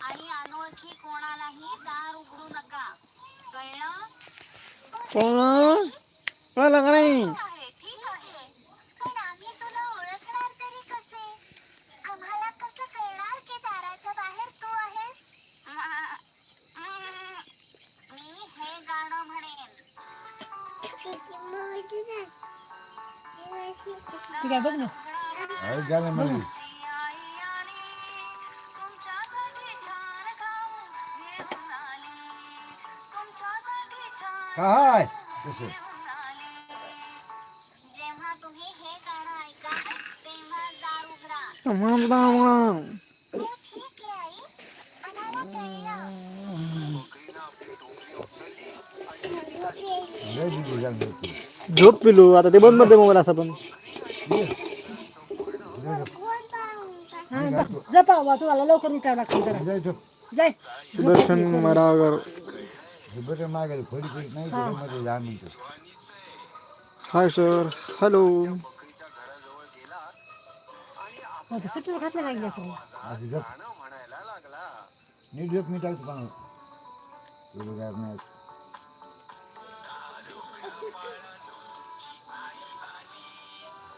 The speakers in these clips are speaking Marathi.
आणि अनोळखी कोणालाही दार उघडू नका. कळलं? कोण? कळलं का नाही? आहे ठीक आहे. पण आम्ही तुला ओळखणार तरी कसे? आम्हाला कसं कळणार की दाराच्या बाहेर तू आहेस? मी हे गाणं म्हणेन. ती काय बघ ना. अरे गाणं म्हणजे गाणं होती. झोप पिलू आता ते बंद करते मोबाईल असा पण. हा बघ. जा बाबा तुम्हाला लवकर उठावं लागतं जरा. जाय सुदर्शन मरागर हे बरं खोडी नाही मध्ये दहा मिनिटं हाय सर हॅलो. आता सुट्टीला घातलं नाही लेकरं. असं जप नीट झोप मी टाकतो काय नाही.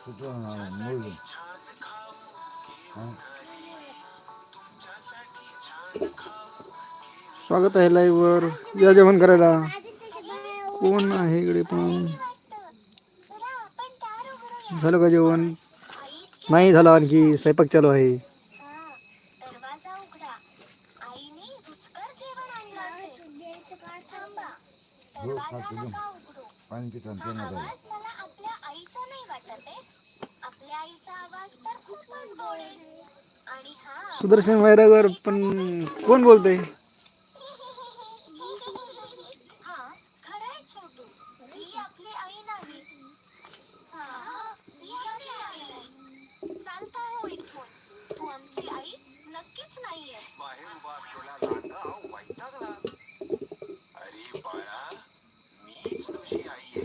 कुठं स्वागत आहे लाईव्हवर या जेवण करायला. कोण आहे इकडे पण? झालं का जेवण? नाही झालं आणखी. स्वयंपाक चालू आहे. सुदर्शन वैरागर पण कोण जेवण आणलं असेल थांबा हो दरवाजा खातो घेऊन नका उघडू पाणी पितो आणि हा ते नाही आवाज मला आपल्या आईचा नाही वाटत आहे आपल्या आईचा आवाज तर खूपच गोड आहे आणि हा सुदर्शन वैरागर पण कोण बोलतंय हा खरंय छोटू ही आपली आई नाही हा ही आपली आई नाही चालता हो इथून तू आमची आई नक्कीच नाहीये बाहेर उभा असलेला लांडा वैतागला अरे बाळा मीच तुझी आई आहे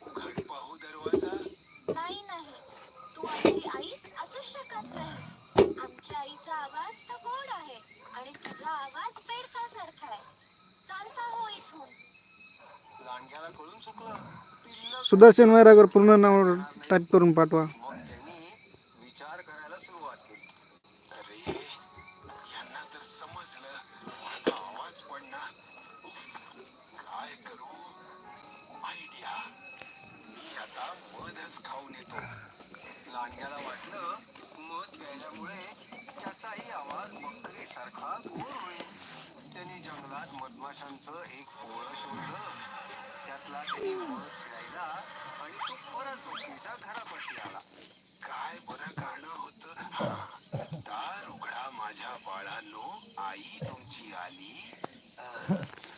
उघड पाहू दरवाजा नाही नाही तू आमची आई असू शकत नाही आमच्या आईचा आवाज तर गोड आहे आणि तुझा आवाज बेडकासारखा आहे चालता हो इथून लांडग्याला कळून चुकलं पिल्लं सुदर्शन वैरागर पूर्ण नाव टाईप करून पाठवा. विचार करायला सुरुवात समजलं आवाज काय करू मधच खाऊन येतो मध त्याचाही आवाज जंगलात मधमाशांचं एक पोळं शोधलं. त्यातला त्यांनी प्यायला आणि तो परत घरापाशी आला. काय बरं गाणं होतं? दार उघडा माझ्या बाळांनो आई तुमची आली.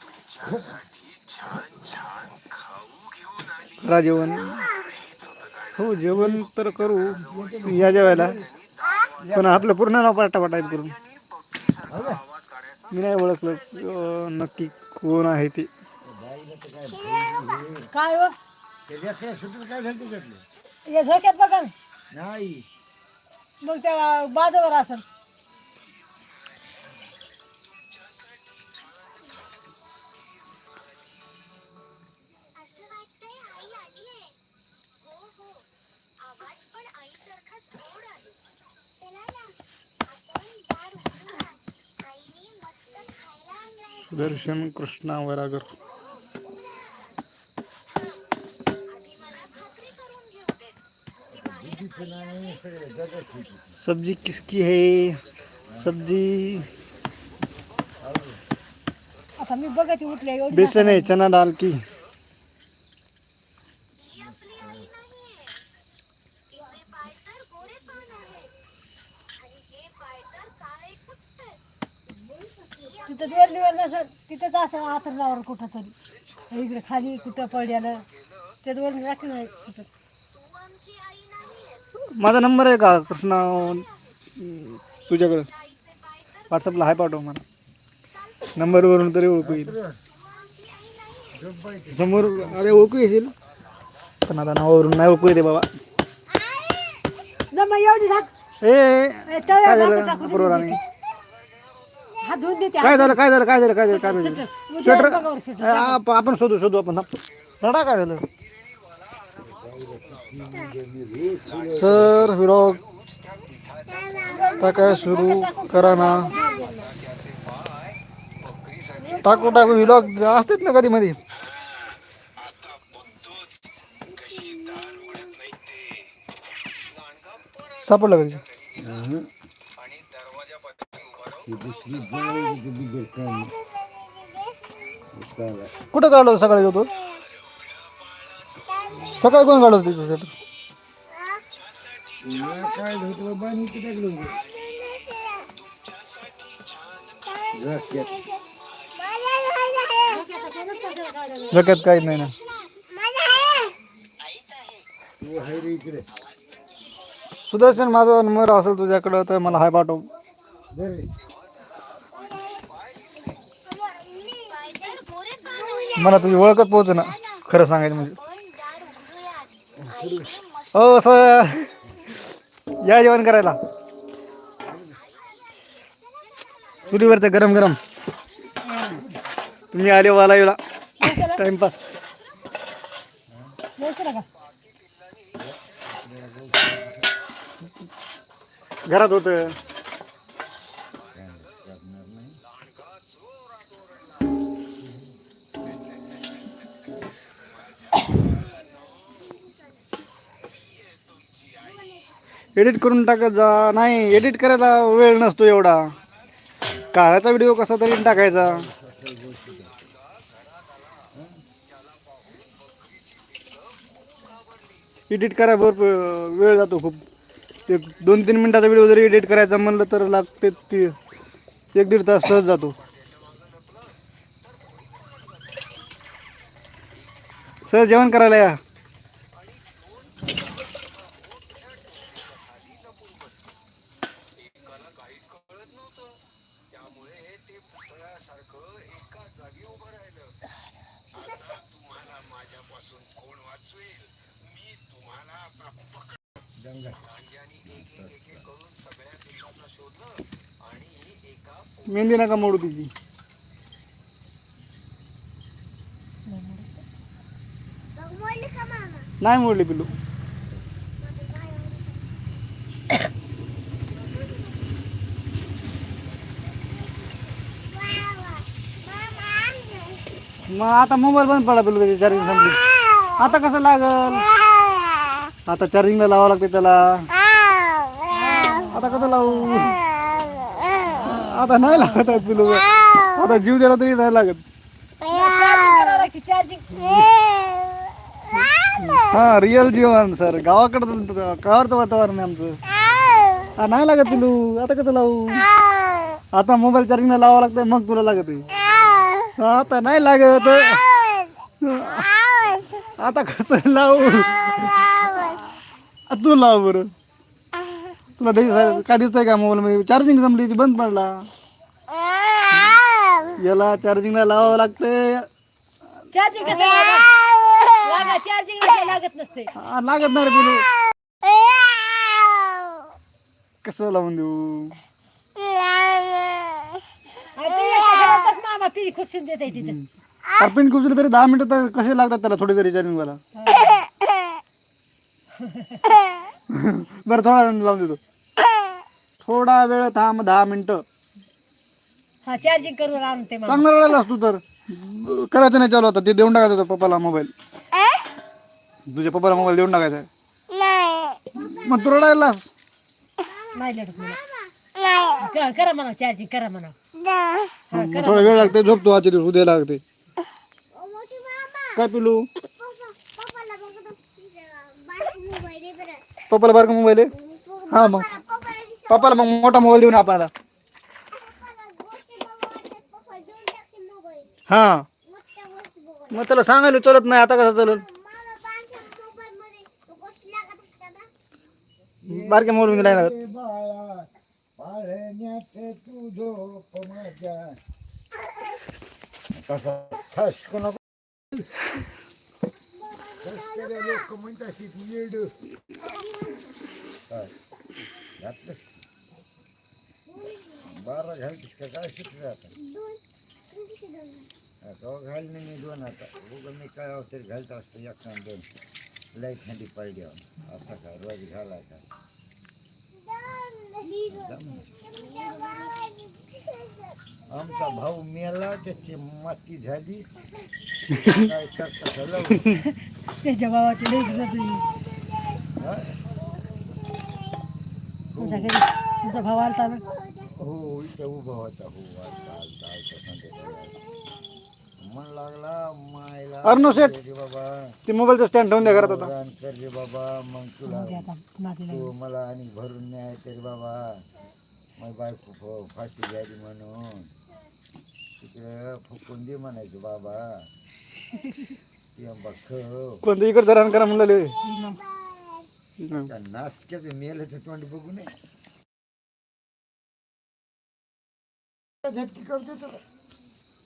तुमच्यासाठी छान छान खाऊ घेऊन आली. जेवण. हो जेवण तर करू. या जेवायला. पण आपलं पूर्ण नाव पाटापा टाईप करून काढायचा. मी नाही ओळखलं. नक्की कोण आहे ते? काय भैरी हो? ते सुटून काय झालं त्याच्यातलं हे झोक्यात बघा ना. नाही. मग त्या बाजूवर असेल असं वाटतंय आई आलीये हो हो आवाज़ पण आईसारखाच गोड आहे चला ना आपण दार उघडूया आईने मस्त खायला आणलंय सुदर्शन कृष्णा वैरागर. सब्जी किसकी है? सब्जी आता मी बघते उठले एवढी बेसन है चना डाल की। ही आपली आई नाहीये तिचे पाय तर गोरे पान आहे आणि हे पाय तर काळे कुट्ट तिथं वेळ निवड नसेल तिथंच असं आतरणावर कुठं तरी इकडे खाली कुठं पडल्यानं त्यात वर राखलं नाही कुठं तू आमची आई नाहीयेस माझा नंबर आहे का? कृष्णा तुझ्याकडं. व्हॉट्सअपला हाय पाठव मला. नंबरवरून तरी ओळखू येईल. समोर अरे ओळखू येशील? पण आता नावावरून नाही ओळखू येते बाबा. ए काय झालं? बरोबर आणि काय झालं काय झालं काय झालं काय झालं काय झालं? स्वेटर आपण शोधू शोधू आपण रडा काय झालं? सर व्हिडिओ टाकाय सुरू. करा ना. टाकू टाकू. व्हिलॉग असतेच ना कधी मध्ये सापडलं कधी? कुठं काढलं सकाळी होतो सकाळी कोण स्वेटर तुला काय टाकलं. डोक्यात काहीच नाही ना. तू आहे रे इकडे. सुदर्शन माझा नंबर असेल तुझ्याकडं तर मला हाय पाठव. दे रे. मला तुझी ओळखच पोहोच ना खरं सांगायचं म्हणजे पण दार उघडूयात आईने मस्त हो सर या जेवण करायला. चुलीवरचं गरम गरम. तुम्ही आले वाला टाइमपास. घरात होतं. एडिट करून टाकत जा. नाही एडिट करायला वेळ नसतो एवढा. काळाचा व्हिडिओ कसा तरी टाकायचा. एडिट करायला भरपूर वेळ जातो खूप. एक दोन तीन मिनिटाचा व्हिडिओ जरी एडिट करायचा म्हणलं तर लागते ती एक दीड तास सहज जातो. सहज जेवण करायला या एकाला काहीच कळत नव्हतं त्यामुळे ते पुतळ्यासारखं एका जागी उभं राहिलं आता तुम्हाला माझ्यापासून कोण वाचवेल मी तुम्हाला आता पकड गांजानी एक एक एक एक करून सगळ्या पिल्लांना शोधलं आणि एका मेहंदी नका मोडू तिची. नाही मोडली पिल्लू. मग आता मोबाईल बंद पडला पिल्लू त्याची चार्जिंग संपली. आता कसं लागल? आता चार्जिंगला लावावं लागते त्याला. आता कसं लावू? आता नाही लागत आहे पिल्लू आता जीव द्यायला तरी नाही लागत. हा रिअल जीवन सर. गावाकडचं गावाकडचं वातावरण आहे आमचं. हा नाही लागत पिलू. आता कसं लावू? आता मोबाईल चार्जिंगला लावावं लागतंय मग तुला लागत आहे आता नाही लागत. आता कसं लावू? तू लाव बरं. तुला दिस काय दिसतंय का मोबाईल मध्ये? चार्जिंग संपली ती बंद पडला. याला चार्जिंगला लावावं लागतंय. चार्जिंग कसं लागा लागा चार्जिंग लागत नसते हा, लागत नाही रे पिलू कसं लावून देऊ? आणि ते मामा पिरी खुपसून देत आहे तिथं अर्पिन खूप तरी दहा मिनिटं तर कसे लागतात त्याला? थोडी तरी चार्जिंग मला बरं थोडा वेळ लावून देतो. थोडा वेळ थांब दहा मिनिटं. हा चार्जिंग करून आणते मामा चांगला रडायला असतो तर. करायचं नाही चालू आता ते देऊन टाकायचं होतं पप्पाला मोबाईल तुझ्या पप्पाला मोबाईल देऊन टाकायचा आहे. मग तू रडायलास नाही लढत मला. करा- करा म्हणा चार्जिंग करा म्हणा. हा मग थोडा वेळ लागते झोपतो आजच्या दिवस उद्या लागते. मोठी मामा काय पिलू पप्पाला बारका मोबाईल आहे? हा मग. पप्पाला मग मोठा मोबाईल देऊ आपल्याला आपण हा. मग त्याला सांगायला चलत नाही आता कसं चलत बारक्या मोबाईल मध्ये लागत नाही लागत पाळण्यात तू झोप माझ्या तसा ठसकू नको ठसकऱ्या लोक म्हणतात की तू येड काय? का शिकले आता आता घाल नाही मी दोन आता. उगा मी काय तरी घालत असतो एक दोन. लाइट हंडी पाहिजे असा काय रोज घालायचा. आमचा भाऊ मेला त्याची माती झाली. काय करता झालं त्याच्या भावाची हा? तुमच्या घरी तुमचा भाऊ आलता ना? हो इथं उभा होता हो आलता आलता संध्याकाळी मन लागला मायला अर्णव शेठ. रे बाबा. ते मोबाईलचं स्टँड ठेवून द्या घरात आता. रान कर रे बाबा मग तुला तू मला आणि भरून न्याय तरी बाबा. माझी बायको फ- फाशी झाली म्हणून. तिकडं फुकून दे म्हणायचं बाबा. ते कोणतं इकडे धरण करा म्हणले त्या नासक्याचं तोंड बघू नये. झटकी करतो तर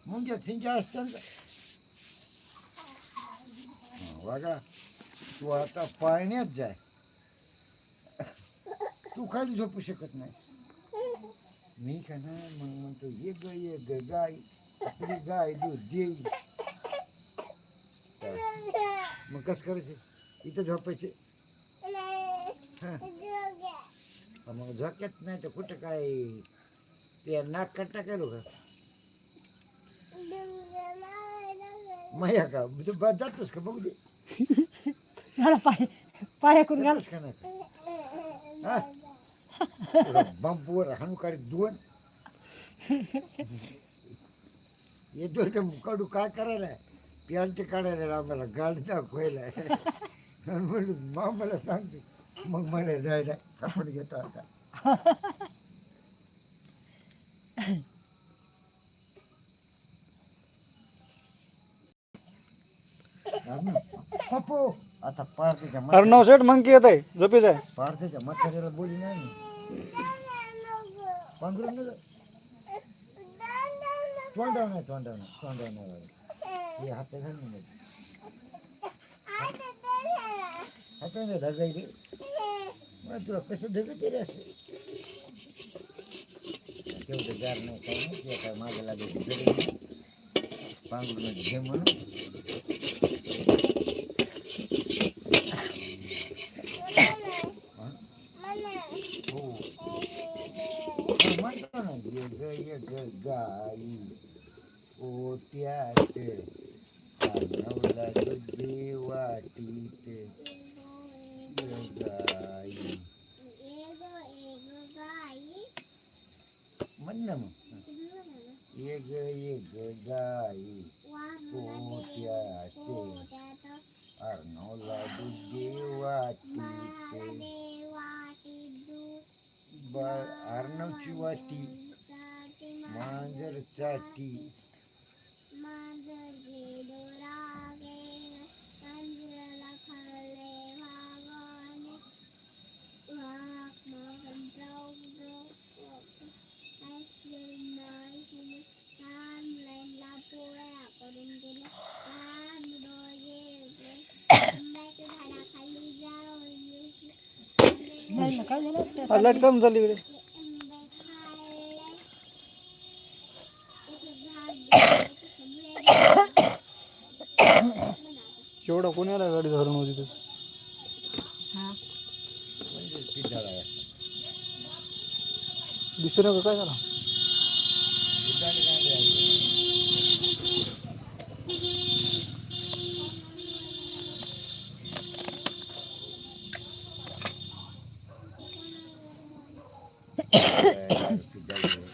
मुंग्या फिंग्या असतात बघा तू आता पाळण्यात जाय तू खाली झोपू शकत नाही. मी का ना मग म्हणतो ये ग ये ग गाय आपली गाय दूध देईल? मग कसं करायचं? इथं झोपायचे. मग झोक्यात नाही तर कुठं काय? ते नाक कट्टा काय लोक माया का? तू बा जातोस का? बघू दे. घाला पाय पाया करून घाल. जातोस का नाही हा? बांबूवर हाणू काढ दोन येतो ते काढू काय करायला? पॅन्ट काढायला आम्हाला गाडी दाखवायला. आणि म्हणलं मामाला सांगते मग मला जायला आपण घेतो आता. पप्पू आता पार्टीच्या अर्णव शेठ मंकी येत आहे झोपेच आहे पार्टीच्या म्हाताऱ्याला बोली नाही मी. पांघरून नका. तोंडावर नाही तोंडावर नाही तोंडावर नाही लावायचं. हे हात घाल ना मध्ये. मग तुला कसं ढगत रे असं तेवढं गार नाही काही नाही ते काय मागे लागेल पांघरून घे म्हणून हा? हो म्हणतो ना ये ग ये ग गाई ओट्यात कानवला दुधी वाटीत ये गाई म्हण ना मग ये ग गाई ओट्यात अर्णवला दुधी वाटीत ब अर्णवची वाटी मांजर चाटी नाही लाइट कम झाली इकडे. एवढा कोणी आला गाडी धरून होती तसं. दिसू नका काय झालं पिठाळे कांदे आहे. काय पिठाळे आहे.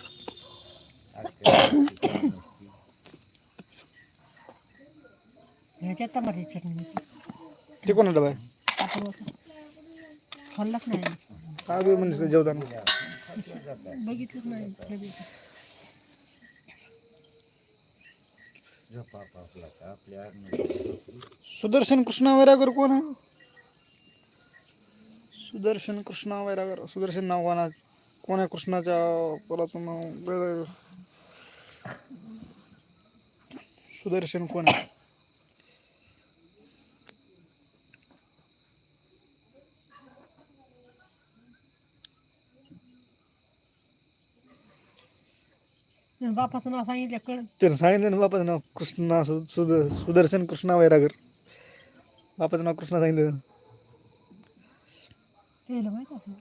अख्ख्या पिठाळे नसती. ह्याच्यात टमाटे चटणी ते कोण डबा आहे आपण खाल्लाच नाही. काय बी म्हणजे जेवताना. बघितलंच नाही. सुदर्शन कृष्णा वैरागर कोण आहे? सुदर्शन कृष्णा वैरागर. सुदर्शन नाव कोणा कोण आहे कृष्णाच्या पोराचं नाव. सुदर्शन कोण आहे? बापाचं नाव सांगितलं कळ सांगितलं ना बापाचं नाव कृष्णा सु सुद सुदर्शन कृष्णा वैरागर. बापाचं नाव कृष्णा सांगितलं. त्याला माहीत असं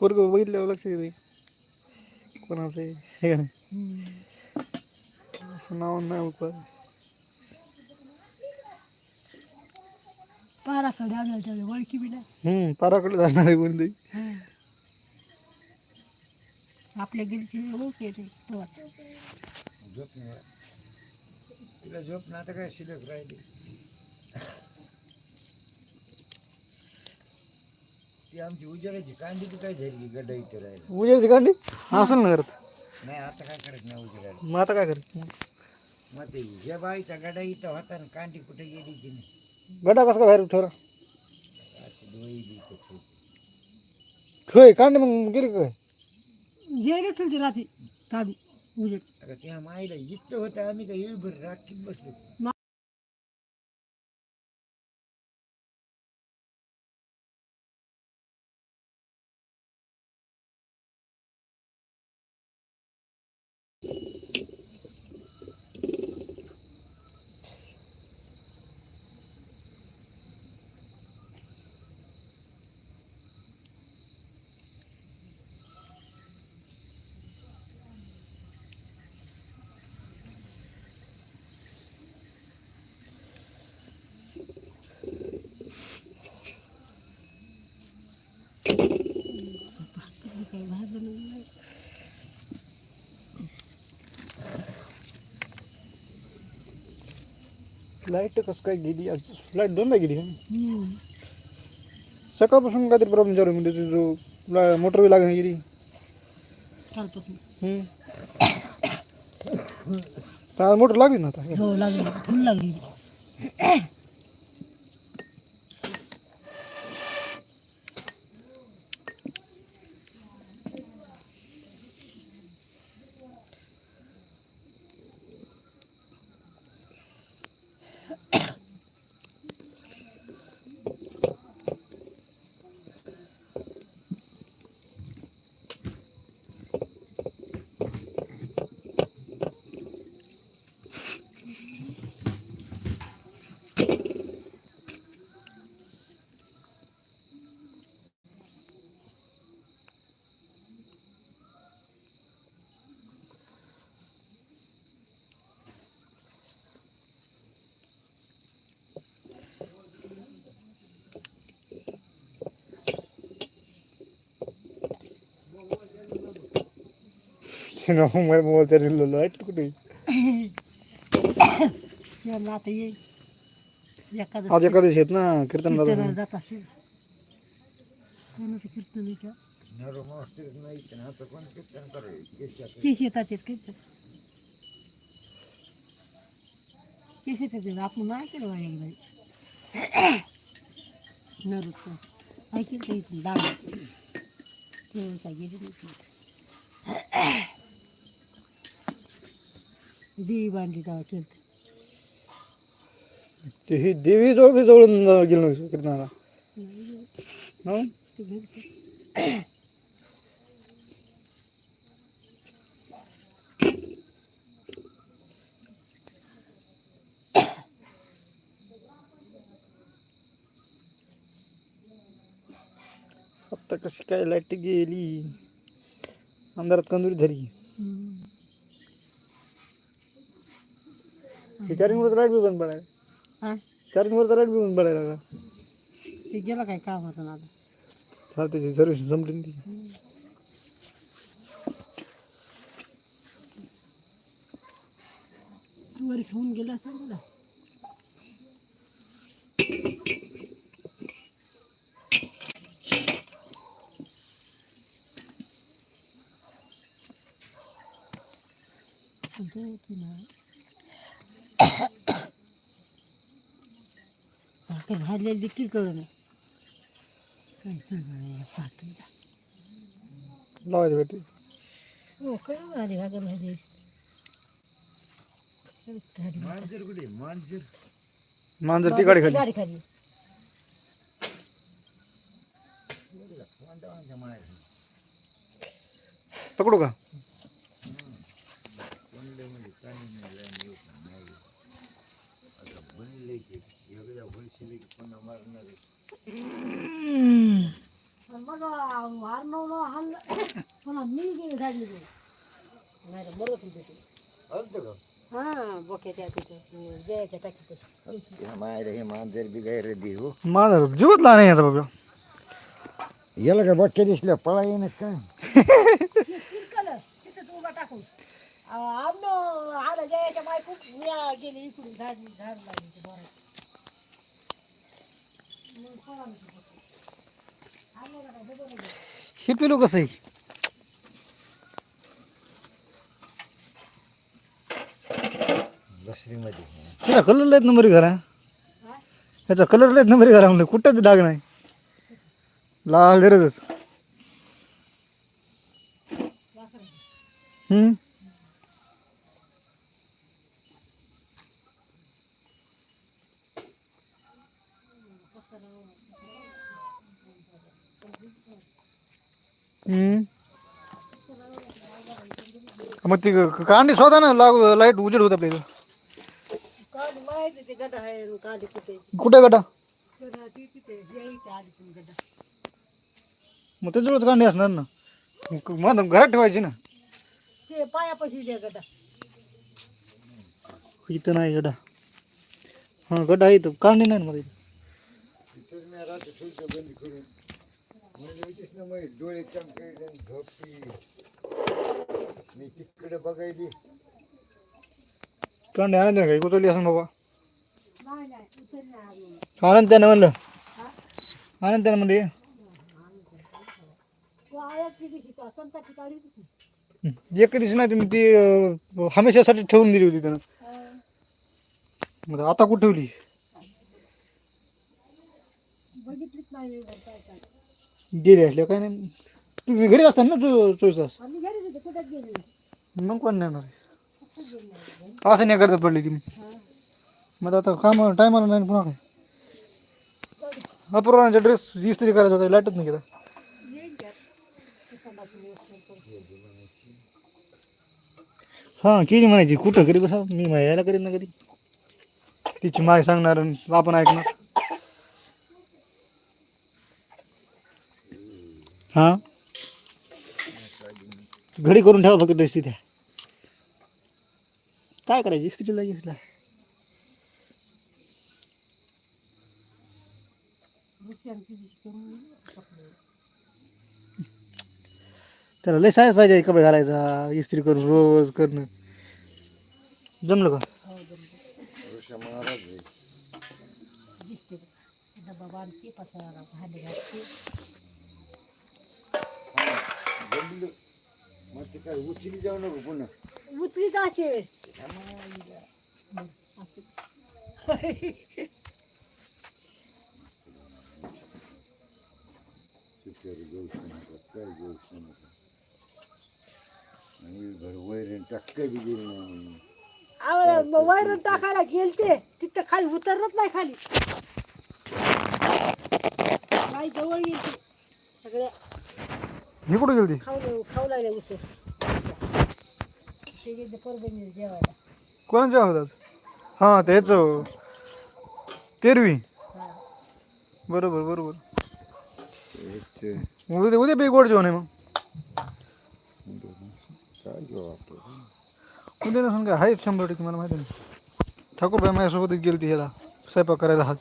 पोरग बघितल्यावर लक्ष येते कोणाचं आहे हे का नाही? नाव नाही पण पाराकडे आलं त्याला ओळखी बी नाही हम्म पाराकडे जाणार आहे कोणती हं. आपल्या गिरीची ओळख येते तेव्हाच झोप नाही तिला झोप ना आता काय शिल्लक राहिली ती आमची उजेडाची कांदी ती काय झाली गड्डा इथे राहिली उजेडची काढली असं ना करत नाही आता काय करत नाही उजेडाला मग आता काय करत मग ते गडा इथं होता ना कांदी कुठे गेली की नाही गटा कसं काय बाहेर ठेवला अशी डोळी बी इथं ठेवली. होय कांड मग गेली काय गेले ठेवते रात्री काढून उजेड अगं त्या माईला इथं होतं आम्ही काय येळभर राखीत बसलो काही भाजलं नाही लाइट कसं काय गेली? आज लाइट दोनदा गेली. सकाळपासून काहीतरी प्रॉब्लेम चालू आहे म्हणजे जो मोटर बी लागणार गेली. कालपासून. हम्म. पण आज मोटर लागली ना आता? हो लागली. फुल लागली. मोबाईल मोबाईल चार्जिंग लाइट कुठे? यांना आता येईल एखादं आज एखादशी आहेत ना कीर्तन जात असेल. कोणाचं कीर्तन आहे का? तर आता कोण कीर्तन केस येतात आपण नाही केलं बा एकदा. नरूचं ऐकेल देवी बांधली तेव्हा केलं ते ही देवी जवळ बी जवळून गेलो नाही कीर्तनाला हो ते आता कशी काय लाइट गेली. अंधारात कंदुरी झाली. हम्म. हे चार्जिंगवरचं लाइट बी बंद पडायला. हा? चार्जिंगवरचा लाइट बी बंद पडायला लागला. ते गेलं काय काम होतं ना आता? हा त्याची सर्व्हिस संपली ना ती वरीस होऊन गेलं असेल ना? पण ते होती ना. भाकर भाजलेली देखील कळू नये काय सांगा लावायची हो कळू आली भाकर भाजली मांजर कुठे? मांजर. मांजर ती गाडी खाली. गाडी खाली. पकडू का? आरमावलं हाणलं पुन्हा मी गेली झाडली नाही तर मरत होते ते आलतं का हा बोक्याच्या तिथे जयाच्या टाकीत या मायला हे पिलो कसं आहे? त्याचा कलर लयच नंबरी घरा? ह्याचा कलर लयच नंबरी घरा म्हणजे कुठंच डाग नाही. लाल वासरं. हम्म? मग ती कांडी स्वतः ना लागू लाइट उजेड होत आपल्या इथं कुठे गटा मग त्याच्यावरच कांडी असणार ना मग मग घरात ठेवायची ना पायापाशी इथं नाही गडा हा गड्डा आहे इथं कांडी नाही ना मध्ये ना मग डोळे चमकायचे आणि झोपी. मी तिकडे बघायली. कांडी आनंद काय उचलली असं बाबा. नाही नाही उचल नाही आली. आनंद त्यानं म्हणलं. आनंद त्यानं म्हणले. एक दिवशी नाही तुम्ही ती हमेशासाठी ठेवून दिली होती त्यानं. मग आता कुठे ठेवली? बघितलीच नाही गेली असल्या काय नाही. तुम्ही घरी असता ना चो चोवीस तास? आम्ही घरीच होते कुठेच गेले नाही. मग कोण नेणार? कुठंच गेले नाही. असं नाही करता पडली ती हा. मग आता काम टायमाला नाही पुन्हा काय? अपूर्वाचा ड्रेस इस्त्री करायचा होता लाईटच नाही गेला येईन त्यात. व्यवस्थित. हां केली म्हणायची. कुठं करी बसा? मी मा- यायला करीत ना कधी. तिची माय सांगणार आणि आपण ऐकणार. हां? घडी करून ठेवा फक्त ड्रेस तिथे काय करायची? इस्त्रीला घेतला त्याला लय सायन्स पाहिजे कपडे घालायचा इस्त्री करून रोज करणं. जमलं का? महाराज मग ते काय उचली जाऊ नको पुन्हा. उचली जाते. सुपारी घेऊ नका काय घेऊ नका. आणि घर वैरण टाकता बी गेली नाही आम्हाला वैरण टाकायला गेलते तिथं खाली उतरत नाही खाली. जवळ येते सगळ्या हे कुठं गेली खाऊ खाऊ लागल्या उसर ते गेले परभणी जेवायला. कोणाच्या होतात हां तेच तेरवी. हा. बरोबर बरोबर. हेच उद्या उद्या बी गोड जेवण आहे मग. काय घेऊ आपण उद्या नसून काय? आहेत शंभर टक्के मला माहिती नाही. ठाकूरबाई माझ्यासोबतच गेली ती ह्याला. स्वयंपाक करायला आज.